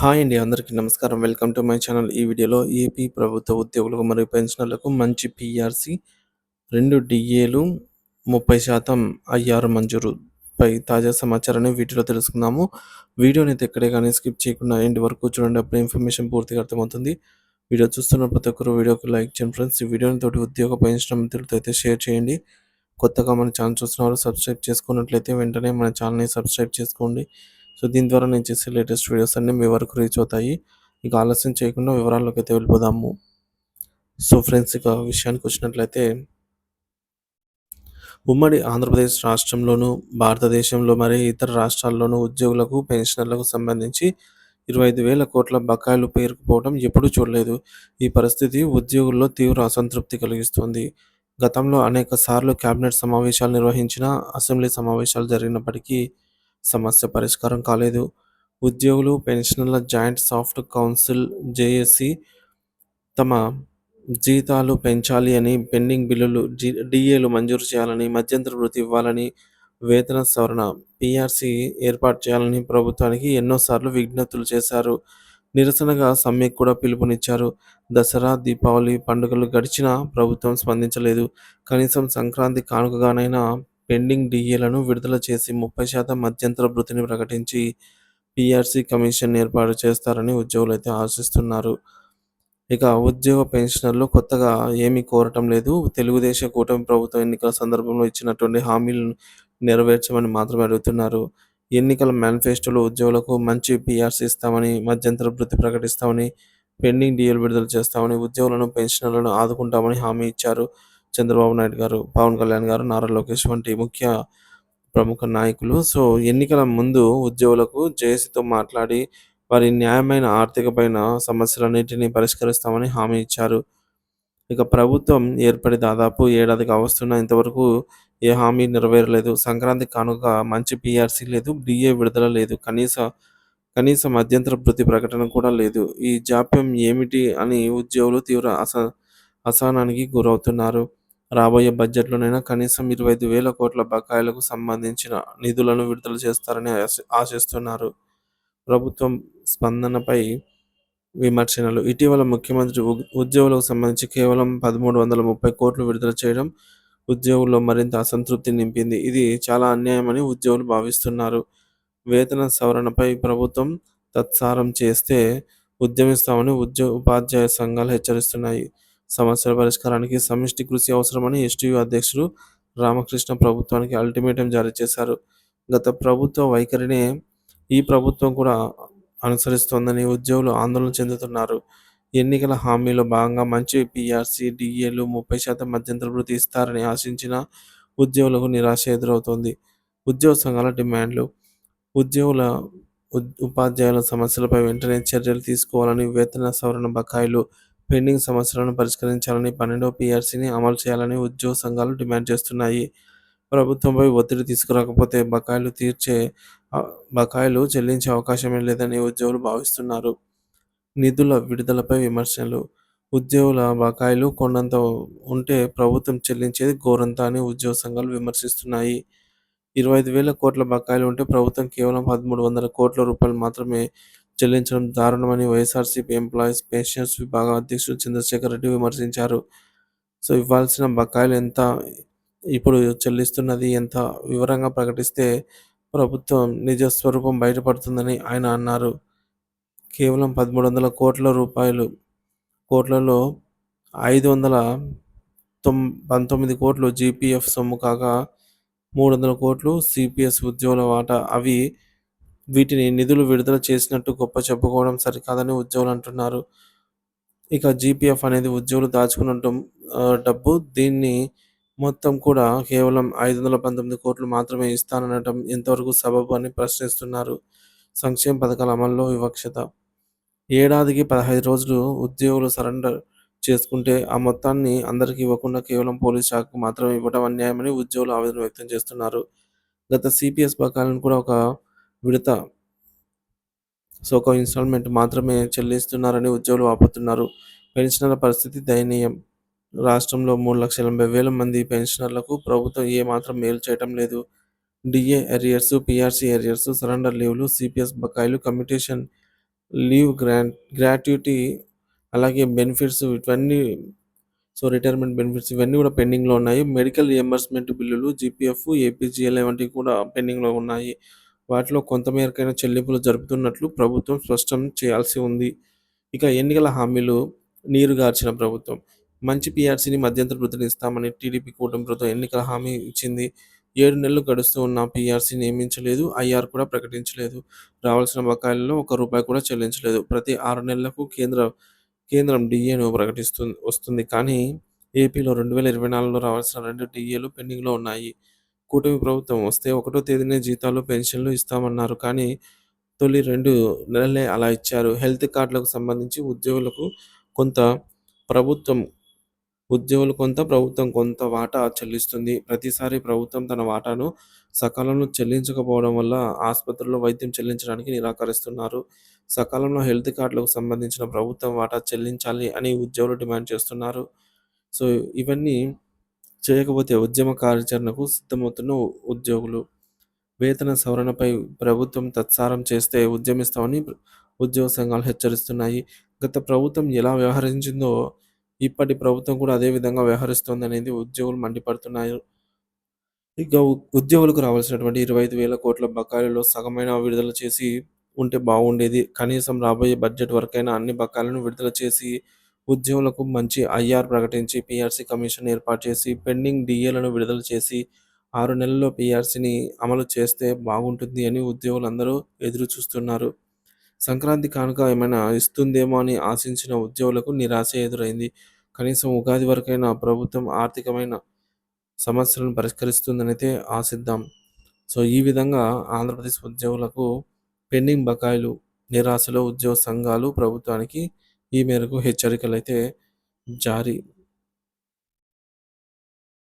Hi అండి అందరికీ నమస్కారం. Welcome to my channel. ఈ వీడియోలో ఏపీ ప్రభుత్వ ఉద్యోగులకు మరియు పెన్షనర్లకు మంచి పిఆర్సి రెండు డిఏలు ముప్పై శాతం ఐఆర్ మంజూరుపై తాజా సమాచారాన్ని వీటిలో తెలుసుకుందాము. వీడియోని అయితే ఎక్కడే కానీ స్కిప్ చేయకుండా ఎండ్ వరకు చూడండి అప్పుడు ఇన్ఫర్మేషన్ పూర్తిగా అర్థమవుతుంది. వీడియో చూస్తున్న ప్రతి ఒక్కరు వీడియోకి లైక్ చేయండి ఫ్రెండ్స్. ఈ వీడియోని తోటి ఉద్యోగ పెన్షన్ మిత్రులతో అయితే షేర్ చేయండి. కొత్తగా మన ఛానల్ చూస్తున్నారు సబ్స్క్రైబ్ చేసుకున్నట్లయితే వెంటనే మన ఛానల్ని సబ్స్క్రైబ్ చేసుకోండి. సో దీని ద్వారా నేను చేసే లేటెస్ట్ వీడియోస్ అన్నీ మీ వరకు రీచ్ అవుతాయి. ఇక ఆలస్యం చేయకుండా వివరాల్లోకి అయితే వెళ్ళిపోదాము. సో ఫ్రెండ్స్ ఇక విషయానికి వచ్చినట్లయితే ఉమ్మడి ఆంధ్రప్రదేశ్ రాష్ట్రంలోను భారతదేశంలో మరి ఇతర రాష్ట్రాల్లోనూ ఉద్యోగులకు పెన్షనర్లకు సంబంధించి ఇరవై ఐదు వేల కోట్ల బకాయిలు పేరుకుపోవడం ఎప్పుడూ చూడలేదు. ఈ పరిస్థితి ఉద్యోగుల్లో తీవ్ర అసంతృప్తి కలిగిస్తుంది. గతంలో అనేక సార్లు కేబినెట్ సమావేశాలు నిర్వహించిన అసెంబ్లీ సమావేశాలు జరిగినప్పటికీ సమస్య పరిష్కారం కాలేదు. ఉద్యోగులు పెన్షనర్ల జాయింట్ సాఫ్ట్ కౌన్సిల్ జేఏసీ తమ జీతాలు పెంచాలి అని పెండింగ్ బిల్లులు జి డిఏలు మంజూరు చేయాలని మధ్యంతర వృత్తి ఇవ్వాలని వేతన సవరణ పిఆర్సి ఏర్పాటు చేయాలని ప్రభుత్వానికి ఎన్నోసార్లు విజ్ఞప్తులు చేశారు. నిరసనగా సమ్మెకు కూడా పిలుపునిచ్చారు. దసరా దీపావళి పండుగలు గడిచినా ప్రభుత్వం స్పందించలేదు. కనీసం సంక్రాంతి కానుకగానైనా పెండింగ్ డిఏలను విడుదల చేసి ముప్పై శాతం మధ్యంతర భృతిని ప్రకటించి పిఆర్సి కమిషన్ ఏర్పాటు చేస్తారని ఉద్యోగులు అయితే ఆశిస్తున్నారు. ఇక ఉద్యోగ పెన్షనర్లు కొత్తగా ఏమీ కోరటం లేదు. తెలుగుదేశం కూటమి ప్రభుత్వం ఎన్నికల సందర్భంలో ఇచ్చినటువంటి హామీలను నెరవేర్చమని మాత్రమే అడుగుతున్నారు. ఎన్నికల మేనిఫెస్టోలో ఉద్యోగులకు మంచి పీఆర్సీ ఇస్తామని మధ్యంతర వృత్తి ప్రకటిస్తామని పెండింగ్ డిఎల్ విడుదల చేస్తామని ఉద్యోగులను పెన్షనర్లను ఆదుకుంటామని హామీ ఇచ్చారు. చంద్రబాబు నాయుడు గారు పవన్ కళ్యాణ్ గారు నారా లోకేష్ వంటి ముఖ్య ప్రముఖ నాయకులు. సో ఎన్నికల ముందు ఉద్యోగులకు జేఏసీతో మాట్లాడి వారి న్యాయమైన ఆర్థికపైన సమస్యలన్నింటినీ పరిష్కరిస్తామని హామీ ఇచ్చారు. ఇక ప్రభుత్వం ఏర్పడి దాదాపు ఏడాదికి వస్తున్న ఇంతవరకు ఏ హామీ నెరవేరలేదు. సంక్రాంతి కానుక మంచి పిఆర్సీ లేదు డిఏ విడుదల లేదు కనీస కనీస మధ్యంతర వృత్తి ప్రకటన కూడా లేదు. ఈ జాప్యం ఏమిటి అని ఉద్యోగులు తీవ్ర అస అసహనానికి గురవుతున్నారు. రాబోయే బడ్జెట్లోనైనా కనీసం ఇరవై ఐదు వేల కోట్ల బకాయిలకు సంబంధించిన నిధులను విడుదల చేస్తారని ఆశ- ఆశిస్తున్నారు. ప్రభుత్వం స్పందనపై విమర్శనలు. ఇటీవల ముఖ్యమంత్రి ఉ- ఉద్యోగులకు సంబంధించి కేవలం పదమూడు వందల ముప్పై కోట్లు విడుదల చేయడం ఉద్యోగుల్లో మరింత అసంతృప్తి నింపింది. ఇది చాలా అన్యాయమని ఉద్యోగులు భావిస్తున్నారు. వేతన సవరణపై ప్రభుత్వం తత్సారం చేస్తే ఉద్యమిస్తామని ఉద్యో ఉపాధ్యాయ సంఘాలు హెచ్చరిస్తున్నాయి. సమస్యల పరిష్కారానికి సమిష్టి కృషి అవసరమని ఎస్టీయూ అధ్యక్షుడు రామకృష్ణ ప్రభుత్వానికి అల్టిమేటం జారీ చేశారు. గత ప్రభుత్వ వైఖరినే ఈ ప్రభుత్వం కూడా అనుసరిస్తోందని ఉద్యోగులు ఆందోళన చెందుతున్నారు. ఎన్నికల హామీలో భాగంగా మంచి పీఆర్సీ డిఏలు ముప్పై శాతం మధ్యంతర భృతి ఇస్తారని ఆశించిన ఉద్యోగులకు నిరాశ ఎదురవుతోంది. ఉద్యోగ సంఘాల డిమాండ్లు ఉద్యోగుల ఉపాధ్యాయుల సమస్యలపై వెంటనే చర్యలు తీసుకోవాలని వేతన సవరణ బకాయిలు పెండింగ్ సమస్యలను పరిష్కరించాలని పన్నెండవ పీఆర్సీని అమలు చేయాలని ఉద్యోగ సంఘాలు డిమాండ్ చేస్తున్నాయి. ప్రభుత్వంపై ఒత్తిడి తీసుకురాకపోతే బకాయిలు తీర్చే బకాయిలు చెల్లించే అవకాశమే లేదని ఉద్యోగులు భావిస్తున్నారు. నిధుల విడుదలపై విమర్శలు. ఉద్యోగుల బకాయిలు కొండంత ఉంటే ప్రభుత్వం చెల్లించేది ఘోరంత అని ఉద్యోగ సంఘాలు విమర్శిస్తున్నాయి. ఇరవై ఐదు వేల కోట్ల బకాయిలు ఉంటే ప్రభుత్వం కేవలం పదమూడు వందల కోట్ల రూపాయలు మాత్రమే చెల్లించడం దారుణమని వైఎస్ఆర్సీపీ ఎంప్లాయీస్ పెన్షన్స్ విభాగం అధ్యక్షుడు చంద్రశేఖర్ రెడ్డి విమర్శించారు. సో ఇవ్వాల్సిన బకాయిలు ఎంత? ఇప్పుడు చెల్లిస్తున్నది ఎంత? వివరంగా ప్రకటిస్తే ప్రభుత్వం నిజ స్వరూపం బయటపడుతుందని ఆయన అన్నారు. కేవలం పదమూడు వందల కోట్ల రూపాయలు. కోట్లలో ఐదు వందల తొం పంతొమ్మిది కోట్లు జీపీఎఫ్ సొమ్ము కాగా మూడు వందల కోట్లు సిపిఎస్ ఉద్యోగుల వాటా. అవి వీటిని నిధులు విడుదల చేసినట్టు గొప్ప చెప్పుకోవడం సరికాదని ఉద్యోగులు అంటున్నారు. ఇక జీపీఎఫ్ అనేది ఉద్యోగులు దాచుకున్న డబ్బు దీన్ని మొత్తం కూడా కేవలం ఐదు వందల పంతొమ్మిది కోట్లు మాత్రమే ఇస్తానటం ఎంతవరకు సబబు అని ప్రశ్నిస్తున్నారు. సంక్షేమ పథకాల అమల్లో వివక్షత. ఏడాదికి పదహైదు రోజులు ఉద్యోగులు సరెండర్ చేసుకుంటే ఆ మొత్తాన్ని అందరికీ ఇవ్వకుండా కేవలం పోలీస్ శాఖకు మాత్రమే ఇవ్వడం అన్యాయమని ఉద్యోగులు ఆవేదన వ్యక్తం చేస్తున్నారు. గత సిపిఎస్ బకాలను కూడా ఒక విడత. సో ఒక ఇన్స్టాల్మెంట్ మాత్రమే చెల్లిస్తున్నారని ఉద్యోగులు వాపోతున్నారు. పెన్షనర్ల పరిస్థితి దయనీయం. రాష్ట్రంలో మూడు లక్షల ఎనభై వేల మంది పెన్షనర్లకు ప్రభుత్వం ఏ మాత్రం మేలు చేయటం లేదు. D A arrears P R C arrears surrender లీవ్లు CPS బకాయిలు కమ్యూటేషన్ లీవ్ గ్రాంట్ గ్రాట్యుటీ అలాగే బెనిఫిట్స్ ఇవన్నీ సో రిటైర్మెంట్ బెనిఫిట్స్ ఇవన్నీ కూడా పెండింగ్లో ఉన్నాయి. మెడికల్ రియంబర్స్మెంట్ బిల్లులు G P F A P G L వంటివి కూడా పెండింగ్లో ఉన్నాయి. వాటిలో కొంతమేరకైనా చెల్లింపులు జరుపుతున్నట్లు ప్రభుత్వం స్పష్టం చేయాల్సి ఉంది. ఇక ఎన్నికల హామీలు నీరుగార్చిన ప్రభుత్వం. మంచి పీఆర్సీని మధ్యంతర ప్రతినిస్తామని టీడీపీ కూటమి ప్రభుత్వం ఎన్నికల హామీ ఇచ్చింది. ఏడు నెలలు గడుస్తూ ఉన్న పీఆర్సీ నియమించలేదు. ఐఆర్ కూడా ప్రకటించలేదు. రావాల్సిన బకాయిల్లో ఒక రూపాయి కూడా చెల్లించలేదు. ప్రతి ఆరు నెలలకు కేంద్ర కేంద్రం డిఏను ప్రకటిస్తుంది వస్తుంది. కానీ ఏపీలో రెండు వేల ఇరవై నాలుగులో రావాల్సిన రెండు డిఏలు పెండింగ్లో ఉన్నాయి. కూటమి ప్రభుత్వం వస్తే ఒకటో తేదీనే జీతాలు పెన్షన్లు ఇస్తామన్నారు. కానీ తొలి రెండు నెలలే అలా ఇచ్చారు. హెల్త్ కార్డులకు సంబంధించి ఉద్యోగులకు కొంత ప్రభుత్వం ఉద్యోగులు కొంత ప్రభుత్వం కొంత వాటా చెల్లిస్తుంది. ప్రతిసారి ప్రభుత్వం తన వాటాను సకాలంలో చెల్లించకపోవడం వల్ల ఆసుపత్రుల్లో వైద్యం చెల్లించడానికి నిరాకరిస్తున్నారు. సకాలంలో హెల్త్ కార్డులకు సంబంధించిన ప్రభుత్వం వాటా చెల్లించాలి అని ఉద్యోగులు డిమాండ్ చేస్తున్నారు. సో ఇవన్నీ చేయకపోతే ఉద్యమ కార్యాచరణకు సిద్ధమవుతున్న ఉద్యోగులు. వేతన సవరణపై ప్రభుత్వం తత్సారం చేస్తే ఉద్యమిస్తామని ఉద్యోగ సంఘాలు హెచ్చరిస్తున్నాయి. గత ప్రభుత్వం ఎలా వ్యవహరించిందో ఇప్పటి ప్రభుత్వం కూడా అదే విధంగా వ్యవహరిస్తుంది అనేది ఉద్యోగులు మండిపడుతున్నారు. ఇక ఉ- ఉద్యోగులకు రావాల్సినటువంటి ఇరవై ఐదు వేల కోట్ల బకాయిలలో సగమైన విడుదల చేసి ఉంటే బాగుండేది. కనీసం రాబోయే బడ్జెట్ వరకైనా అన్ని బకాయిలను విడుదల చేసి ఉద్యోగులకు మంచి ఐఆర్ ప్రకటించి పిఆర్సీ కమిషన్ ఏర్పాటు చేసి పెండింగ్ డిఏలను విడుదల చేసి ఆరు నెలల్లో పిఆర్సీని అమలు చేస్తే బాగుంటుంది అని ఉద్యోగులందరూ ఎదురు చూస్తున్నారు సంక్రాంతి కానుక ఏమైనా ఇస్తుందేమో అని ఆశించిన ఉద్యోగులకు నిరాశ ఎదురైంది. కనీసం ఉగాది వరకైనా ప్రభుత్వం ఆర్థికమైన సమస్యలను పరిష్కరిస్తుందనైతే ఆశిద్దాం. సో ఈ విధంగా ఆంధ్రప్రదేశ్ ఉద్యోగులకు పెండింగ్ బకాయిలు నిరాశలో ఉద్యోగ సంఘాలు ప్రభుత్వానికి ఈ మేరకు హెచ్చరికలు అయితే జారీ